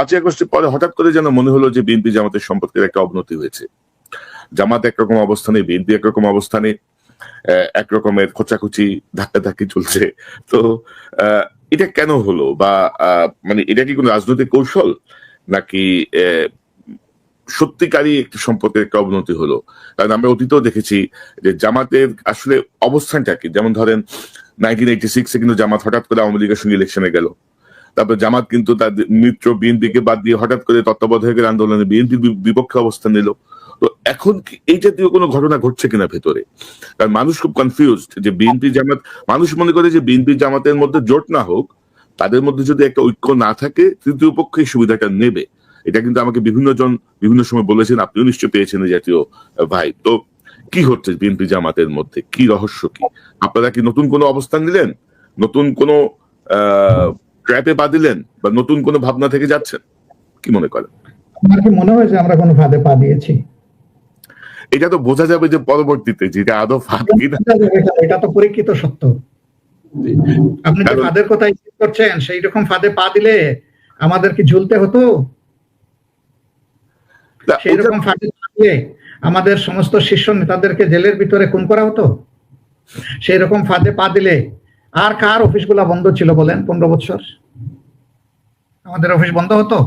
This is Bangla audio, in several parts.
পাঁচই আগস্টের পরে হঠাৎ করে যেন মনে হলো যে বিএনপি জামাতের সম্পর্কের একটা অবনতি হয়েছে। জামাত একরকম অবস্থানে, বিএনপি একরকম অবস্থানে একরকমের খোঁচাখুচি, ধাক্কাধাক্কি চলছে। তো এটা কেন হলো? বা মানে এটা কি কোনো রাজনৈতিক কৌশল? নাকি সত্যিকারই একটি সম্পর্কের একটা অবনতি হলো? কারণ আমরা অতীতেও দেখেছি যে জামাতের আসলে অবস্থানটা কি? যেমন ধরেন নাইনটিন এইটি সিক্সে কিন্তু জামাত হঠাৎ করে আওয়ামী লীগের সঙ্গে ইলেকশনে গেল। তারপর জামাত কিন্তু তার মিত্র বিএনপিকে বাদ দিয়ে হঠাৎ করে তত্ত্বাবধায়কের আন্দোলনে বিএনপির বিপক্ষে অবস্থান নিল। তো এখন এই জাতীয় কোনো ঘটনা ঘটছে কিনা ভেতরে? কারণ মানুষ খুব কনফিউজড যে বিএনপি জামাত, মানুষ মনে করে যে বিএনপি জামাতের মধ্যে জোট না হোক, তাদের মধ্যে যদি একটা ঐক্য না থাকে, তৃতীয় পক্ষ সুবিধাটা নেবে। এটা কিন্তু আমাকে বিভিন্ন জন বিভিন্ন সময় বলেছেন, আপনিও নিশ্চয় পেয়েছেন জাতীয় ভাই তো কি হচ্ছে বিএনপি জামাতের মধ্যে? কি রহস্য কি? আপনারা কি নতুন কোনো অবস্থান নিলেন? নতুন কোনো ট্র্যাপে পা দিলেন বা নতুন কোনো ভাবনা থেকে যাচ্ছেন? কি মনে করেন? আমার কি মনে হয় যে আমরা কোনো ফাঁদে পা দিয়েছি? এটা তো বোঝা যাবে যে পরবর্তীতে যেটা আদৌ ফাঁদ কিনা। এটা- তো পরীক্ষিত সত্য। আপনি যে ফাঁদের কথা করছেন সেই রকম ফাঁদে পা দিলে আমাদের কি ঝুলতে হতো? সেই রকম ফাঁদে পা দিলে আমাদের সমস্ত শীর্ষ নেতাদেরকে জেলের ভিতরে খুন করা হতো? সেই রকম ফাঁদে পা দিলে আর কার অফিসগুলা বন্ধ ছিল বলেন পনেরো বছর? আমাদের অফিস বন্ধ হতো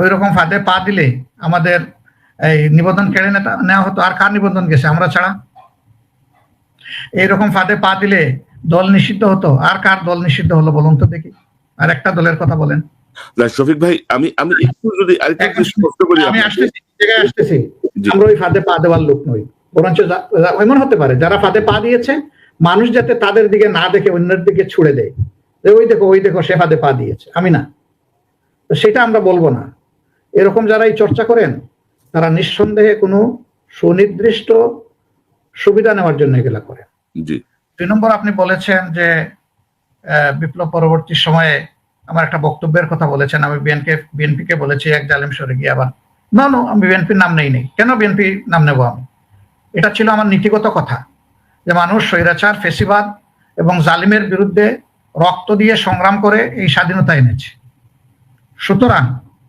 ওই রকম ফাঁদে পা দিলে আমাদের এই নিবন্ধন কেড়ে নেওয়া হতো। আর কার নিবন্ধন গেছে? আমরা ছাড়া। এইরকম ফাঁদে পা দিলে দল নিষিদ্ধ হতো। আর কার দল নিষিদ্ধ হলো বলুন তো দেখি। আর একটা দলের কথা বলেন। না, শফিক ভাই আমি আমি একটু যদি আরেকটু একটু স্পষ্ট করি আমি আসতেছি জায়গায় আসতেছি। আমরা ওই ফাঁদে পা দেওয়ার লোক নই। বরঞ্চ এমন হতে পারে যারা ফাঁদে পা দিয়েছে মানুষ যাতে তাদের দিকে না দেখে অন্যের দিকে ছুড়ে দেয়। ওই দেখো ওই দেখো সে ফাঁদে পা দিয়েছে। আমি না। সেটা আমরা বলব না। এরকম যারা এই চর্চা করেন তারা নিঃসন্দেহে কোনো সুনির্দিষ্ট সুবিধা নেওয়ার জন্য এগুলা করেন। দুই নম্বর আপনি বলেছেন যে বিপ্লব পরবর্তী সময়ে আমার একটা বক্তব্যের কথা বলেছেন আমি বিএনকে বিএনপিকে বলেছি এক জালেম সরে গিয়ে আবার না নো আমি বিএনপির নাম নেই নেই। কেন বিএনপি নাম নেব আমি? এটা ছিল আমার নীতিগত কথা যে মানুষ স্বৈরাচার ফেসিবাদ এবং জালিমের বিরুদ্ধে রক্ত দিয়ে সংগ্রাম করে এই স্বাধীনতা এনেছে। সুতরাং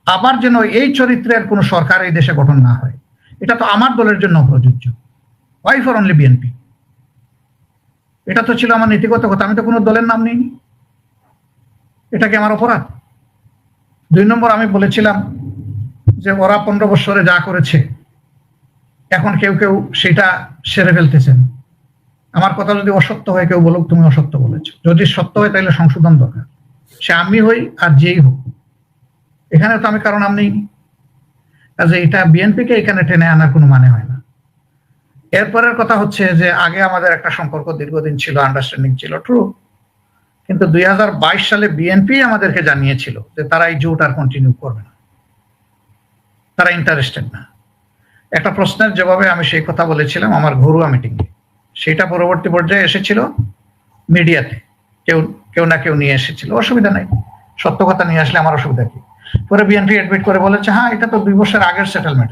আবার যেন এই চরিত্রের কোনো সরকার এই দেশে গঠন না হয়। এটা তো আমার দলের জন্য প্রযোজ্য ওয়াই ফর অনলি বিএনপি এটা তো ছিল আমার নীতিগত কথা, আমি তো কোনো দলের নাম নিইনি। এটা কি আমার অপরাধ। দুই নম্বর, আমি বলেছিলাম যে ওরা পনেরো বৎসরে যা করেছে, এখন কেউ কেউ সেটা সেরে ফেলতেছেন। আমার কথা যদি অসত্য হয়, কেউ বলুক তুমি অসত্য বলেছ। যদি সত্য হয়, তাহলে সংশোধন দরকার। সে আমি হই আর যেই হোক। এখানে তো আমি কারণ নাম কাজে এটা বিএনপিকে এখানে টেনে আনার কোনো মানে হয় না। এরপরের কথা হচ্ছে যে, আগে আমাদের একটা সম্পর্ক দীর্ঘদিন ছিল আন্ডারস্ট্যান্ডিং ছিল ট্রু কিন্তু দুই হাজার বাইশ সালে বিএনপি আমাদেরকে জানিয়েছিল যে, তারা এই জোট আর কন্টিনিউ করবে না। তারা ইন্টারেস্টেড না। একটা প্রশ্নের জবাবে আমি সেই কথা বলেছিলাম, আমার ঘরোয়া মিটিং সেটা পরবর্তী পর্যায়ে এসেছিল মিডিয়াতে। কেউ কেউ না কেউ নিয়ে এসেছিল। অসুবিধা নাই। সত্য কথা নিয়ে আসলে আমার অসুবিধা কি? পরে বিএনপি অ্যাডমিট করে বলেছে হ্যাঁ এটা তো দুই বছর আগের সেটেলমেন্ট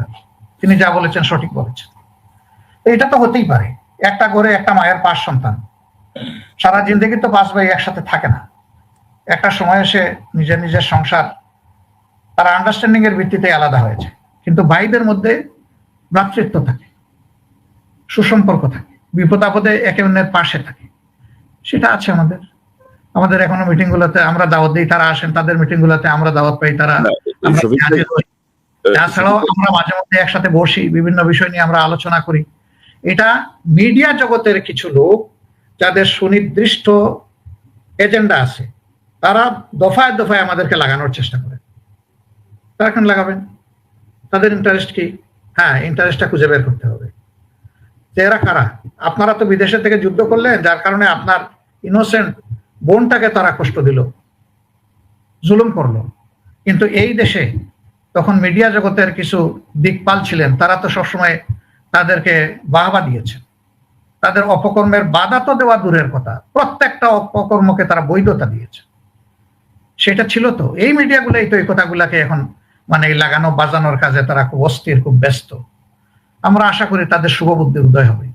তিনি যা বলেছেন সঠিক বলেছেন। এটা তো হতেই পারে, একটা ঘরে একটা মায়ের পাঁচ সন্তান। সারা জিন্দগি তো পাঁচ ভাই একসাথে থাকে না। একটা সময় এসে নিজের নিজের সংসার, তারা আন্ডারস্ট্যান্ডিং এর ভিত্তিতে আলাদা হয়েছে। কিন্তু ভাইদের মধ্যে ভ্রাতৃত্ব থাকে, সুসম্পর্ক থাকে, বিপদ আপদে একে অন্যের পাশে থাকে। সেটা আছে আমাদের। আমাদের এখনও মিটিং গুলোতে আমরা দাওয়াত দিই তারা আসেন তাদের মিটিং গুলোতে আমরা দাওয়াত পাই তারা হই। তাছাড়াও আমরা মাঝে মধ্যে একসাথে বসি বিভিন্ন বিষয় নিয়ে আমরা আলোচনা করি। এটা মিডিয়া জগতের কিছু লোক যাদের সুনির্দিষ্ট এজেন্ডা আছে তারা দফায় দফায় আমাদেরকে লাগানোর চেষ্টা করে। তারা কেন লাগাবেন? তাদের ইন্টারেস্ট কি? হ্যাঁ ইন্টারেস্টটা খুঁজে বের করতে হবে। যে এরা কারা? আপনারা তো বিদেশে থেকে যুদ্ধ করলেন যার কারণে আপনার ইনোসেন্ট বোনটাকে তারা কষ্ট দিল, জুলুম করল। কিন্তু এই দেশে তখন মিডিয়া জগতের কিছু দিকপাল ছিলেন তারা তো সবসময় তাদেরকে বাহবা দিয়েছে। তাদের অপকর্মের বাধা তো দেওয়া দূরের কথা, প্রত্যেকটা অপকর্মকে তারা বৈধতা দিয়েছে। সেটা ছিল তো, এই মিডিয়াগুলোই তো এই কথাগুলাকে এখন মানে লাগানো, বাজানোর কাজে তারা খুব অস্থির, খুব ব্যস্ত। আমরা আশা করি তাদের শুভবুদ্ধি উদয় হবে।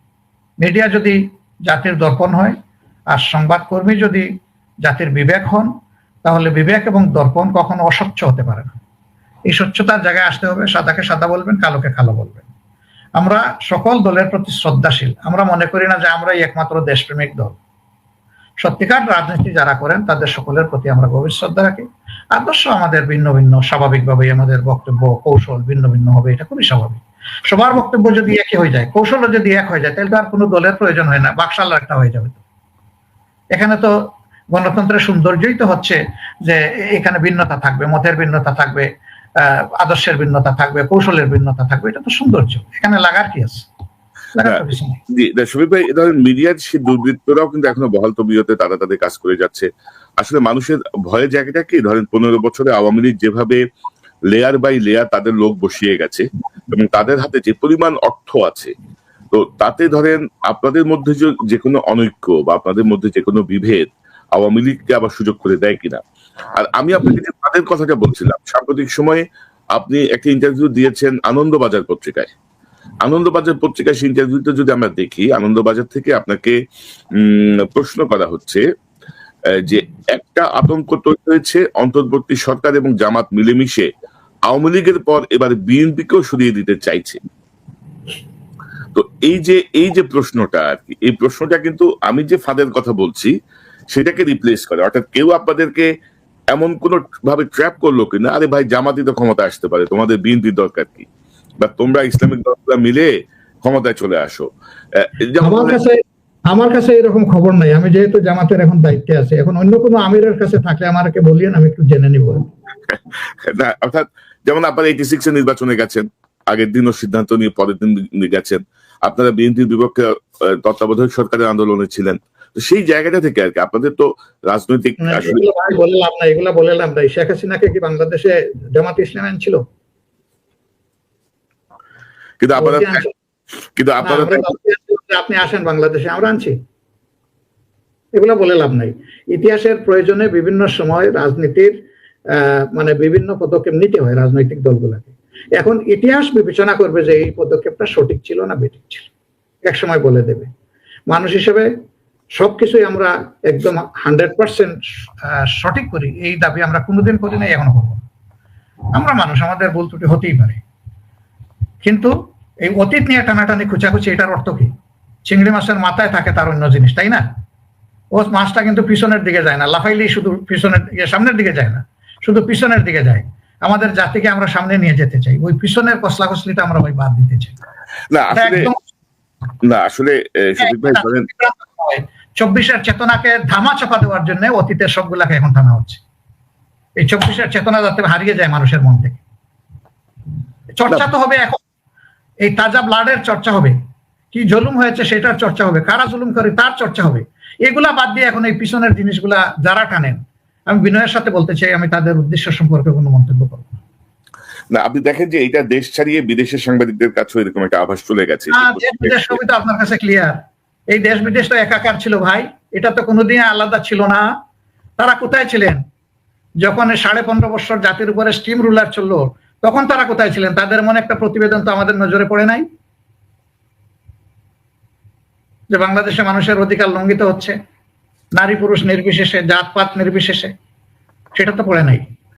মিডিয়া যদি জাতির দর্পণ হয় আর সংবাদকর্মী যদি জাতির বিবেক হন, তাহলে বিবেক এবং দর্পণ কখনো অস্বচ্ছ হতে পারে না। এই স্বচ্ছতার জায়গায় আসতে হবে, সাদাকে সাদা বলবেন, কালোকে কালো বলবেন। আমরা সকল দলের প্রতি শ্রদ্ধাশীল। আমরা মনে করি না যে আমরাই একমাত্র দেশপ্রেমিক দল। সত্যিকার রাজনীতি যারা করেন, তাদের সকলের প্রতি আমরা গভীর শ্রদ্ধা রাখি। আদর্শ আমাদের ভিন্ন ভিন্ন, স্বাভাবিকভাবেই আমাদের বক্তব্য, কৌশল ভিন্ন ভিন্ন হবে, এটা খুবই স্বাভাবিক। সবার বক্তব্য যদি একই হয়ে যায়, কৌশলও যদি এক হয়ে যায়, তাহলে তো আর কোনো দলের প্রয়োজন হয় না বাকশাল একটা হয়ে যাবে তো। এখানে তো গণতন্ত্রের সৌন্দর্যই তো হচ্ছে যে এখানে ভিন্নতা থাকবে, মতের ভিন্নতা থাকবে আদর্শের ভিন্নতা থাকবে, কৌশলের ভিন্নতা থাকবে, এটা তো সৌন্দর্য। এখানে লাগার কি আছে? মিডিয়ার সেই দুর্বৃত্তরাও কিন্তু এখনও বহাল তবিয়তে তারা তাদের কাজ করে যাচ্ছে। আসলে মানুষের ভয়ের জায়গাটা কি? ধরেন পনেরো বছরে আওয়ামী লীগ যেভাবে লেয়ার বাই লেয়ার তাদের লোক বসিয়ে গেছে এবং তাদের হাতে যে পরিমাণ অর্থ আছে তো তাতে ধরেন আপনাদের মধ্যে যে- কোনো অনৈক্য বা আপনাদের মধ্যে যে কোনো বিভেদ আওয়ামী লীগকে আবার সুযোগ করে দেয় কিনা? আর আমি আপনাকে যে তাদের কথাটা বলছিলাম, সাম্প্রতিক সময়ে আপনি একটা ইন্টারভিউ দিয়েছেন আনন্দবাজার পত্রিকায়। আনন্দবাজার পত্রিকায় সেই ইন্টারভিউতে যদি আমরা দেখি, আনন্দবাজার থেকে আপনাকে প্রশ্ন করা হচ্ছে যে একটা আতঙ্ক তৈরি হয়েছে অন্তর্বর্তী সরকার এবং জামাত মিলেমিশে আওয়ামী লীগের পর এবার বিএনপিকেও সরিয়ে দিতে চাইছে। তো এই যে এই যে প্রশ্নটা আর কি এই প্রশ্নটা কিন্তু আমি যে ফাঁদের কথা বলছি সেটাকে রিপ্লেস করে। অর্থাৎ কেউ আপনাদেরকে এমন কোন ভাবে ট্র্যাপ করল কিনা আরে ভাই জামাতি তো ক্ষমতা আসতে পারে তোমাদের বিএনপির দরকার কি? বা তোমরা ইসলামিক দলগুলো মিলে ক্ষমতায় চলে আসো। আমার কাছে আমার কাছে এরকম খবর নাই। আমি যেহেতু জামাতের এখন দায়িত্বে আছে এখন অন্য কোনো আমিরের কাছে থাকলে আমাকে বলিয়েন আমি একটু জেনে নিব। না অর্থাৎ যেমন আপনারা এইটি সিক্স এর নির্বাচনে গেছেন আগের দিনও সিদ্ধান্ত নিয়ে পরের দিন গেছেন। আপনারা বিএনপির বিপক্ষে তত্ত্বাবধায়ক সরকারের আন্দোলনে ছিলেন। সেই জায়গাটা থেকে আর কি আপনাদের তো রাজনৈতিক না, আসলে এগুলো ভাই বলে লাভ নাই এগুলো বলে লাভ নাই। শেখ হাসিনাকে কি বাংলাদেশে জামাত ইসলাম আনছিল? কিন্তু আপনারা। কিন্তু আপনারা না আপনি আসেন বাংলাদেশে আমরা আনছি। এগুলো বলে লাভ নাই। ইতিহাসের প্রয়োজনে বিভিন্ন সময় রাজনীতির আহ, মানে বিভিন্ন পদক্ষেপ নিতে হয় রাজনৈতিক দলগুলোকে। এখন ইতিহাস বিবেচনা করবে যে এই পদক্ষেপটা সঠিক ছিল না বেঠিক ছিল। এক সময় বলে দেবে। মানুষ হিসেবে সবকিছুই আমরা একদম হান্ড্রেড পার্সেন্ট সঠিক করি। এই দাবি আমরা কোনোদিন করি নাই, এখনও করব আমরা মানুষ, আমাদের ভুল ত্রুটি হতেই পারে। কিন্তু এই অতীত নিয়ে টানাটানি, খুচাখুচি, এটার অর্থ কি? চিংড়ি মাছের মাথায় থাকে তার অন্য জিনিস, তাই না? ও মাছটা কিন্তু পিছনের দিকে যায় না, লাফাইলেই শুধু পিছনের সামনের দিকে যায় না, শুধু পিছনের দিকে যায়। আমাদের জাতিকে আমরা সামনে নিয়ে যেতে চাই। ওই পিছনের কসলা কসলিটা আমরা ওই বাদ দিতে চাই। না আসলে না আসলে চব্বিশের চেতনাকে ধামা চাপা দেওয়ার জন্য অতীতের সবগুলাকে এখন টানা হচ্ছে। এই চব্বিশের চেতনা যাতে হারিয়ে যায় মানুষের মন থেকে। চর্চা তো হবে এখন। এই তাজা ব্লাডের চর্চা হবে। কি জুলুম হয়েছে সেটার চর্চা হবে। কারা জুলুম করে তার চর্চা হবে। এগুলা বাদ দিয়ে এখন এই পিছনের জিনিসগুলা যারা টানেন আমি বিনয়ের সাথে বলতে চাই আমি তাদের উদ্দেশ্য সম্পর্কে কোনো মন্তব্য করব না। না আপনি দেখেন যে এটা দেশ ছাড়িয়ে বিদেশের সাংবাদিকদের কাছেও এরকম একটা আভাস চলে গেছে। দেশ সবই তো আপনার কাছে ক্লিয়ার এই দেশ বিদেশ তো একাকার ছিল ভাই এটা তো কোনোদিন আলাদা ছিল না। তারা কোথায় ছিলেন? যখন সাড়ে পনেরো বছর জাতির উপরে স্টিম রুলার চলল তখন তারা কোথায় ছিলেন? তাদের মনে একটা প্রতিবেদন তো আমাদের নজরে পড়ে নাই? যে বাংলাদেশে মানুষের অধিকার লঙ্ঘিত হচ্ছে। নারী পুরুষ নির্বিশেষে জাতপাত নির্বিশেষে সেটা তো পড়ে নাই।